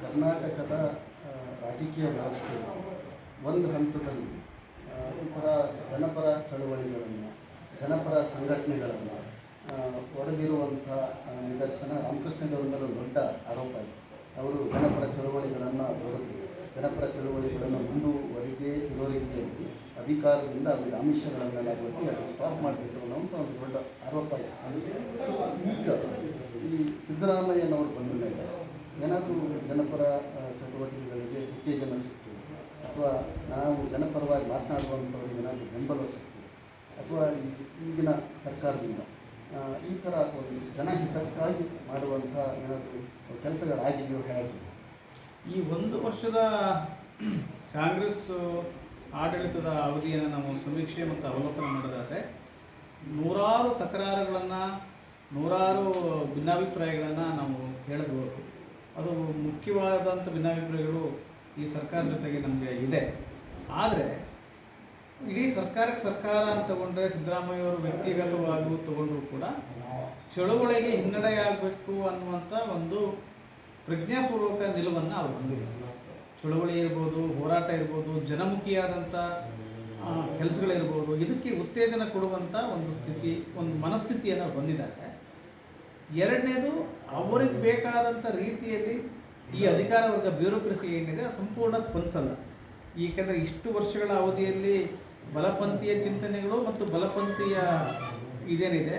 ಕರ್ನಾಟಕದ ರಾಜಕೀಯ ವ್ಯವಸ್ಥೆ ಒಂದು ಹಂತದಲ್ಲಿ ಪರ ಜನಪರ ಚಳುವಳಿಗಳನ್ನು, ಜನಪರ ಸಂಘಟನೆಗಳನ್ನು ಒಡೆದಿರುವಂಥ ನಿದರ್ಶನ ರಾಮಕೃಷ್ಣಗೌಡ ಮೇಲೆ ದೊಡ್ಡ ಆರೋಪ ಇದೆ. ಅವರು ಜನಪರ ಚಳುವಳಿಗಳನ್ನು ಹೊರತು ಜನಪರ ಚಳವಳಿಗಳನ್ನು ಮುಂದುವರಿದೇ ಇರೋ ರೀತಿಯಲ್ಲಿ ಅಧಿಕಾರದಿಂದ ಅವರಿಗೆ ಆಮಿಷಗಳನ್ನೆಲ್ಲ ಕೊಟ್ಟು ಅದನ್ನು ಸ್ಟಾಪ್ ಮಾಡಬೇಕು ಅನ್ನೋಂಥ ಒಂದು ದೊಡ್ಡ ಆರೋಪ ಇದೆ. ಈಗ ಈ ಸಿದ್ದರಾಮಯ್ಯನವರು ಬಂದ ಮೇಲೆ ಏನಾದರೂ ಜನಪರ ಚಟುವಟಿಕೆಗಳಿಗೆ ಉತ್ತೇಜನ ಸಿಕ್ತು. ಅಥವಾ ನಾವು ಜನಪರವಾಗಿ ಮಾತನಾಡುವಂಥವ್ರಿಗೆ ಏನಾದರೂ ಬೆಂಬಲ ಸಿಕ್ತು. ಅಥವಾ ಈಗಿನ ಸರ್ಕಾರದಿಂದ ಈ ಥರ ಒಂದು ಜನಹಿತಕ್ಕಾಗಿ ಮಾಡುವಂಥ ಏನಾದರೂ ಕೆಲಸಗಳಾಗಿದೆಯೋ ಹೇಳಿ. ಈ ಒಂದು ವರ್ಷದ ಕಾಂಗ್ರೆಸ್ ಆಡಳಿತದ ಅವಧಿಯನ್ನು ನಾವು ಸಮೀಕ್ಷೆ ಮತ್ತು ಅವಲೋಕನ ಮಾಡೋದಾದರೆ, ನೂರಾರು ತಕರಾರುಗಳನ್ನು, ನೂರಾರು ಭಿನ್ನಾಭಿಪ್ರಾಯಗಳನ್ನು ನಾವು ಹೇಳಬಹುದು. ಅದು ಮುಖ್ಯವಾದಂಥ ಭಿನ್ನಾಭಿಪ್ರಾಯಗಳು ಈ ಸರ್ಕಾರ ಜೊತೆಗೆ ನಮಗೆ ಇದೆ. ಆದರೆ, ಇಡೀ ಸರ್ಕಾರಕ್ಕೆ ಸರ್ಕಾರ ಅಂತ ತಗೊಂಡ್ರೆ ಸಿದ್ದರಾಮಯ್ಯ ಅವರು ವ್ಯಕ್ತಿಗತವಾಗಿ ತಗೊಂಡ್ರು ಕೂಡ ಚಳುವಳಿಗೆ ಹಿನ್ನಡೆಯಾಗಬೇಕು ಅನ್ನುವಂಥ ಒಂದು ಪ್ರಜ್ಞಾಪೂರ್ವಕ ನಿಲುವನ್ನು ಅವ್ರು ಹೊಂದಿದೆ ಚಳುವಳಿ ಇರ್ಬೋದು, ಹೋರಾಟ ಇರ್ಬೋದು, ಜನಮುಖಿಯಾದಂಥ ಕೆಲಸಗಳಿರ್ಬೋದು, ಇದಕ್ಕೆ ಉತ್ತೇಜನ ಕೊಡುವಂಥ ಒಂದು ಸ್ಥಿತಿ, ಒಂದು ಮನಸ್ಥಿತಿಯನ್ನು ಹೊಂದಿದ್ದಾರೆ. ಎರಡನೇದು ಅವರಿಗೆ ಬೇಕಾದಂಥ ರೀತಿಯಲ್ಲಿ ಈ ಅಧಿಕಾರ ವರ್ಗ ಬ್ಯೂರೋಕ್ರಸಿ ಏನಿದೆ ಸಂಪೂರ್ಣ ಸ್ಪಂದಿಸಲ್ಲ. ಏಕೆಂದರೆ ಇಷ್ಟು ವರ್ಷಗಳ ಅವಧಿಯಲ್ಲಿ ಬಲಪಂಥೀಯ ಚಿಂತನೆಗಳು ಮತ್ತು ಬಲಪಂಥೀಯ ಇದೇನಿದೆ,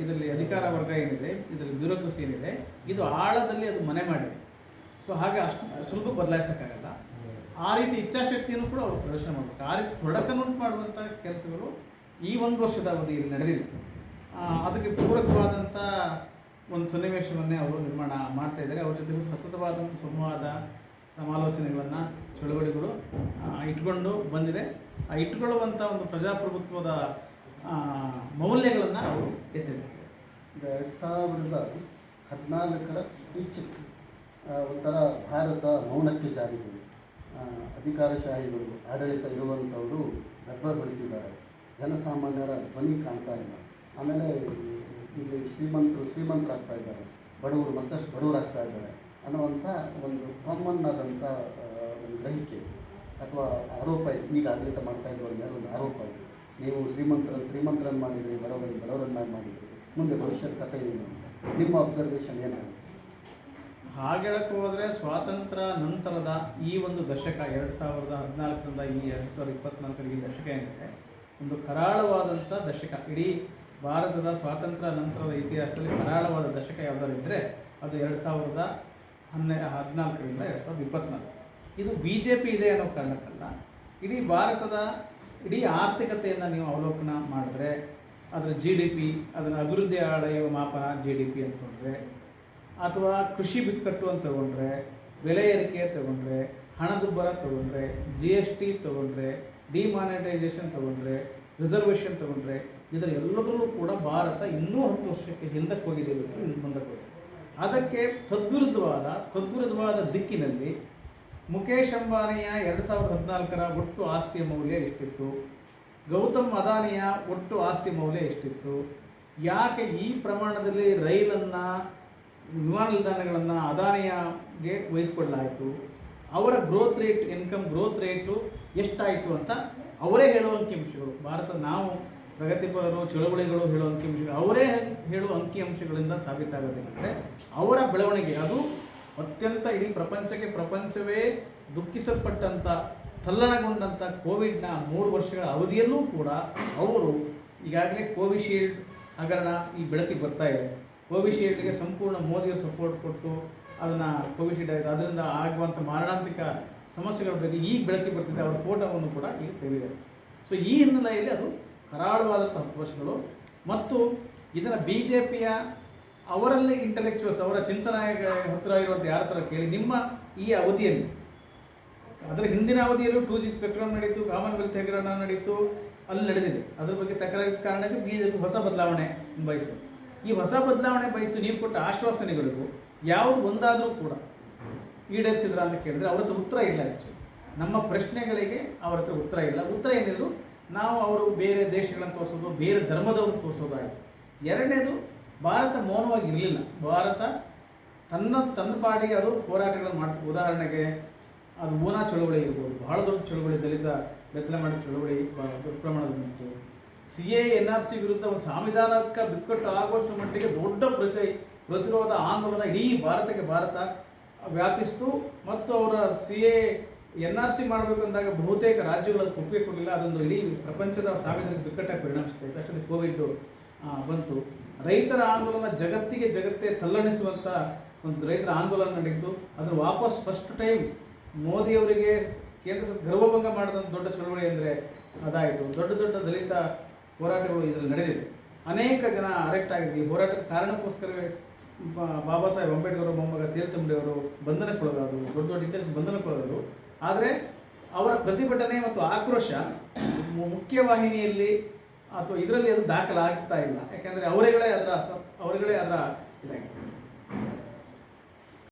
ಇದರಲ್ಲಿ ಅಧಿಕಾರ ವರ್ಗ ಏನಿದೆ, ಇದರಲ್ಲಿ ಬ್ಯೂರೋಕ್ರಸಿ ಏನಿದೆ, ಇದು ಆಳದಲ್ಲಿ ಅದು ಮನೆ ಮಾಡಿದೆ. ಸೊ ಹಾಗೆ ಅಷ್ಟು ಸುಲಭ ಬದಲಾಯಿಸೋಕ್ಕಾಗಲ್ಲ. ಆ ರೀತಿ ಇಚ್ಛಾಶಕ್ತಿಯನ್ನು ಕೂಡ ಅವರು ಪ್ರದರ್ಶನ ಮಾಡಬೇಕು. ಆ ರೀತಿ ತೊಡಕನ್ನುಂಟು ಮಾಡುವಂಥ ಕೆಲಸಗಳು ಈ ಒಂದು ವರ್ಷದ ಅವಧಿಯಲ್ಲಿ ನಡೆದಿದೆ. ಅದಕ್ಕೆ ಪೂರಕವಾದಂಥ ಒಂದು ಸನ್ನಿವೇಶವನ್ನೇ ಅವರು ನಿರ್ಮಾಣ ಮಾಡ್ತಾ ಇದ್ದಾರೆ. ಅವ್ರ ಜೊತೆಗೂ ಸತತವಾದಂಥ ಸಂವಾದ, ಸಮಾಲೋಚನೆಗಳನ್ನು ಚಳುವಳಿಗಳು ಇಟ್ಕೊಂಡು ಬಂದಿದೆ. ಆ, ಇಟ್ಕೊಳ್ಳುವಂಥ ಒಂದು ಪ್ರಜಾಪ್ರಭುತ್ವದ ಮೌಲ್ಯಗಳನ್ನು ಅವರು ಎತ್ತಿದ್ದಾರೆ. ಎರಡು ಸಾವಿರದ ಹದಿನಾಲ್ಕರ ಈಚೆಗೆ ಒಂಥರ ಭಾರತ ಮೌನಕ್ಕೆ ಜಾರಿದೆ. ಅಧಿಕಾರಶಾಹಿಗಳು, ಆಡಳಿತ ಇರುವಂಥವರು ದಬ್ಬರ್ ಹೊಡಿತಿದ್ದಾರೆ. ಜನಸಾಮಾನ್ಯರ ಧ್ವನಿ ಕಾಣ್ತಾ ಇಲ್ಲ. ಆಮೇಲೆ ಶ್ರೀಮಂತರು ಶ್ರೀಮಂತರಾಗ್ತಾ ಇದ್ದಾರೆ. ಬಡವರು ಮತ್ತಷ್ಟು ಬಡವರಾಗ್ತಾ ಇದ್ದಾರೆ ಅನ್ನುವಂಥ ಒಂದು ಕಾಮನ್ ಒಂದು ಗ್ರಹಿಕೆ, ಅಥವಾ ಆರೋಪ ಇದೆ. ಈಗ ಆಡಳಿತ ಮಾಡ್ತಾ ಇದ್ದವ್ರ ಮೇಲೆ ಒಂದು ಆರೋಪ ಇದೆ. ನೀವು ಶ್ರೀಮಂತರ ಶ್ರೀಮಂತರನ್ನು ಮಾಡಿದ್ರಿ ಬಡವರನ್ನು ಬಡವರನ್ನಾಗಿ ಮಾಡಿದ್ರಿ. ಮುಂದೆ ಭವಿಷ್ಯದ ಕಥೆ ಏನು? ನಿಮ್ಮ ಅಬ್ಸರ್ವೇಷನ್ ಏನಾಗುತ್ತೆ ಹಾಗೆಳಕ್ಕೆ ಹೋದರೆ ಸ್ವಾತಂತ್ರ್ಯ ನಂತರದ ಈ ಒಂದು ದಶಕ, ಎರಡು ಸಾವಿರದ ಹದಿನಾಲ್ಕರಿಂದ ಈ ಎರಡು ಸಾವಿರದ ಇಪ್ಪತ್ತ್ನಾಲ್ಕರಿಗೆ ದಶಕ ಏನಿದೆ? ಒಂದು ಕರಾಳವಾದಂಥ ದಶಕ. ಇಡೀ ಭಾರತದ ಸ್ವಾತಂತ್ರ್ಯ ನಂತರದ ಇತಿಹಾಸದಲ್ಲಿ ಕರಾಳವಾದ ದಶಕ ಯಾವುದಾದ್ರು ಇದ್ದರೆ ಅದು ಎರಡು ಸಾವಿರದ ಹನ್ನೆ, ಹದಿನಾಲ್ಕರಿಂದ ಎರಡು ಸಾವಿರದ ಇಪ್ಪತ್ತ್ನಾಲ್ಕು ಇದು ಬಿ ಜೆ ಪಿ ಇದೆ ಅನ್ನೋ ಕಾರಣಕ್ಕಲ್ಲ. ಇಡೀ ಭಾರತದ ಇಡೀ ಆರ್ಥಿಕತೆಯನ್ನು ನೀವು ಅವಲೋಕನ ಮಾಡಿದ್ರೆ ಅದರ ಜಿ ಡಿ ಪಿ ಅದರ ಅಭಿವೃದ್ಧಿ ಅಳೆಯುವ ಮಾಪನ ಜಿ ಡಿ ಪಿ ಅಂತಂದರೆ ಅಥವಾ ಕೃಷಿ ಬಿಕ್ಕಟ್ಟು ಅಂತ ತಗೊಂಡ್ರೆ, ಬೆಲೆ ಏರಿಕೆ ತಗೊಂಡ್ರೆ, ಹಣದುಬ್ಬರ ತಗೊಂಡ್ರೆ ಜಿ ಎಸ್ ಟಿ ತಗೊಂಡ್ರೆ ಡಿಮಾನಿಟೈಸೇಷನ್ ತಗೊಂಡ್ರೆ ರಿಸರ್ವೇಷನ್ ತಗೊಂಡ್ರೆ ಇದರ ಎಲ್ಲದರಲ್ಲೂ ಕೂಡ ಭಾರತ ಇನ್ನೂ ಹತ್ತು ವರ್ಷಕ್ಕೆ ಹಿಂದಕ್ಕೆ ಹೋಗಿದೆ ಬಿಟ್ಟು ಇನ್ನು ಮುಂದಕ್ಕೆ ಅದಕ್ಕೆ ತದ್ವಿರುದ್ಧವಾದ ತದ್ವಿರುದ್ಧವಾದ ದಿಕ್ಕಿನಲ್ಲಿ ಮುಖೇಶ್ ಅಂಬಾನಿಯ ಎರಡು ಸಾವಿರದ ಹದಿನಾಲ್ಕರ ಒಟ್ಟು ಆಸ್ತಿಯ ಮೌಲ್ಯ ಎಷ್ಟಿತ್ತು? ಗೌತಮ್ ಅದಾನಿಯ ಒಟ್ಟು ಆಸ್ತಿ ಮೌಲ್ಯ ಎಷ್ಟಿತ್ತು? ಯಾಕೆ ಈ ಪ್ರಮಾಣದಲ್ಲಿ ರೈಲನ್ನು, ವಿಮಾನ ನಿಲ್ದಾಣಗಳನ್ನು ಅದಾನಿಯಗೆ ವಹಿಸ್ಕೊಡ್ಲಾಯಿತು? ಅವರ growth rate income growth rate ಎಷ್ಟಾಯಿತು ಅಂತ ಅವರೇ ಹೇಳುವ ಅಂಕಿಅಂಶಗಳು ಭಾರತ ನಾವು ಪ್ರಗತಿಪರರು, ಚಳುವಳಿಗಳು ಹೇಳುವ ಅಂಕಿಅಂಶಗಳು ಅವರೇ ಹೇಳುವ ಅಂಕಿಅಂಶಗಳಿಂದ ಸಾಬೀತಾಗೋದೇನೆಂದರೆ ಅವರ ಬೆಳವಣಿಗೆ, ಅದು ಅತ್ಯಂತ ಇಡೀ ಪ್ರಪಂಚಕ್ಕೆ ಪ್ರಪಂಚವೇ ದುಃಖಿಸಲ್ಪಟ್ಟಂಥ ತಲ್ಲಣಗೊಂಡಂಥ ಕೋವಿಡ್ನ ಮೂರು ವರ್ಷಗಳ ಅವಧಿಯಲ್ಲೂ ಕೂಡ ಅವರು ಈಗಾಗಲೇ ಕೋವಿಶೀಲ್ಡ್ ಹಗರಣ ಈ ಬೆಳಕಿಗೆ ಬರ್ತಾ ಇದೆ. ಕೋವಿಶೀಲ್ಡ್ಗೆ ಸಂಪೂರ್ಣ ಮೋದಿಯವರು ಸಪೋರ್ಟ್ ಕೊಟ್ಟು ಅದನ್ನು ಕೋವಿಶೀಲ್ಡ್ ಅದರಿಂದ ಆಗುವಂಥ ಮಾರಣಾಂತಿಕ ಸಮಸ್ಯೆಗಳ ಬಗ್ಗೆ ಈಗ ಬೆಳಕಿಗೆ ಬರ್ತಿದೆ. ಅವರ ಫೋಟೋವನ್ನು ಕೂಡ ಈಗ ತೆಗೆದಿದ್ದಾರೆ. ಸೊ ಈ ಹಿನ್ನೆಲೆಯಲ್ಲಿ ಅದು ಕರಾಳವಾದಂಥ ಹತ್ತು ವರ್ಷಗಳು ಮತ್ತು ಇದನ್ನು ಬಿ ಜೆ ಪಿಯ ಅವರಲ್ಲಿ ಇಂಟೆಲೆಕ್ಚುವಲ್ಸ್ ಅವರ ಚಿಂತನೆಯ ಹತ್ತಿರ ಇರುವಂಥ ಯಾರ ಥರ ಕೇಳಿ, ನಿಮ್ಮ ಈ ಅವಧಿಯಲ್ಲಿ, ಅದರ ಹಿಂದಿನ ಅವಧಿಯಲ್ಲೂ ಟೂ ಜಿ ಸ್ಪೆಕ್ಟ್ರಮ್ ನಡೀತು, ಕಾಮನ್ವೆಲ್ತ್ ಹಗರಣ ನಡೀತು, ಅಲ್ಲಿ ನಡೆದಿದೆ. ಅದ್ರ ಬಗ್ಗೆ ತಕರಾರಿ ಕಾರಣಕ್ಕೆ ಬಿ ಜೆ ಪಿ ಹೊಸ ಬದಲಾವಣೆ ಬಯಸು ಈ ಹೊಸ ಬದಲಾವಣೆ ಬಯಸ್ತು, ನೀವು ಕೊಟ್ಟ ಆಶ್ವಾಸನೆಗಳಿಗೂ ಯಾವುದು ಒಂದಾದರೂ ಕೂಡ ಈಡೇರಿಸಿದ್ರ ಅಂತ ಕೇಳಿದ್ರೆ ಅವ್ರ ಹತ್ರ ಉತ್ತರ ಇಲ್ಲ ಆ್ಯಕ್ಚುಲಿ ನಮ್ಮ ಪ್ರಶ್ನೆಗಳಿಗೆ ಅವ್ರ ಹತ್ರ ಉತ್ತರ ಇಲ್ಲ. ಉತ್ತರ ಏನಿದ್ರು, ನಾವು ಅವರು ಬೇರೆ ದೇಶಗಳನ್ನು ತೋರಿಸೋದು, ಬೇರೆ ಧರ್ಮದವ್ರು ತೋರಿಸೋದಾಯಿತು ಎರಡನೇದು, ಭಾರತ ಮೌನವಾಗಿ ಇರಲಿಲ್ಲ. ಭಾರತ ತನ್ನ ತನ್ನ ಪಾಡಿಗೆ ಅದು ಹೋರಾಟಗಳನ್ನು ಮಾಡಿ ಉದಾಹರಣೆಗೆ, ಅದು ಊನಾ ಚಳುವಳಿ ಇರ್ಬೋದು. ಬಹಳ ದೊಡ್ಡ ಚಳುವಳಿ, ದಲಿತ ಬೆತ್ತಲೆ ಮಾಡಿದ ಚಳುವಳಿ ದೊಡ್ಡ ಪ್ರಮಾಣದಲ್ಲಿ ಉಂಟು C A N R C ವಿರುದ್ಧ ಒಂದು ಸಂವಿಧಾನಕ್ಕೆ ಬಿಕ್ಕಟ್ಟು ಆಗುವಷ್ಟು ಮಟ್ಟಿಗೆ ದೊಡ್ಡ ಪ್ರತಿ ಪ್ರತಿರೋಧ ಆಂದೋಲನ ಇಡೀ ಭಾರತಕ್ಕೆ ಭಾರತ ವ್ಯಾಪಿಸ್ತು ಮತ್ತು ಅವರ C A N R C ಮಾಡಬೇಕು ಅಂದಾಗ ಬಹುತೇಕ ರಾಜ್ಯಗಳು ಅದಕ್ಕೆ ಒಪ್ಪಿಗೆ ಕೊಡಲಿಲ್ಲ. ಅದೊಂದು ಇಡೀ ಪ್ರಪಂಚದ ಸಾರ್ವಜನಿಕ ಬಿಕ್ಕಟ್ಟಾಗಿ ಪರಿಣಮಿಸಿದೆ. ತಕ್ಷಣ ಕೋವಿಡ್ ಬಂತು. ರೈತರ ಆಂದೋಲನ ಜಗತ್ತಿಗೆ ಜಗತ್ತೇ ತಲ್ಲಣಿಸುವಂಥ ಒಂದು ರೈತರ ಆಂದೋಲನ ನಡೆಯಿತು ಅದನ್ನು ವಾಪಸ್ ಫಸ್ಟ್ ಟೈಮ್ ಮೋದಿಯವರಿಗೆ ಕೇಂದ್ರ ಗರ್ವಭಂಗ ಮಾಡಿದಂಥ ದೊಡ್ಡ ಚಳವಳಿ ಅಂದರೆ ಅದಾಯಿತು. ದೊಡ್ಡ ದೊಡ್ಡ ದಲಿತ ಹೋರಾಟಗಳು ಇದರಲ್ಲಿ ನಡೆದಿದೆ. ಅನೇಕ ಜನ ಆಗಿದ್ವಿ. ಈ ಹೋರಾಟದ ಕಾರಣಕ್ಕೋಸ್ಕರವೇ ಬಾಬಾ ಸಾಹೇಬ್ ಅಂಬೇಡ್ಕರ್ ಮೊಮ್ಮಗ ತೀರ್ಥಮುಡಿಯವರು ಬಂಧನಕ್ಕೊಳಗಾದರು, ದೊಡ್ಡ ದೊಡ್ಡ ಇಂಟೆಲಿಜೆನ್ಸ್ ಬಂಧನಕ್ಕೊಳಗಾದರು. ಆದರೆ ಅವರ ಪ್ರತಿಭಟನೆ ಮತ್ತು ಆಕ್ರೋಶ ಮುಖ್ಯವಾಹಿನಿಯಲ್ಲಿ ಅಥವಾ ಇದರಲ್ಲಿ ಅದು ದಾಖಲಾಗ್ತಾ ಇಲ್ಲ. ಯಾಕೆಂದರೆ ಅವರೇಗಳೇ ಅದರ ಅವರುಗಳೇ ಅದರ ಇದಾಗಿದೆ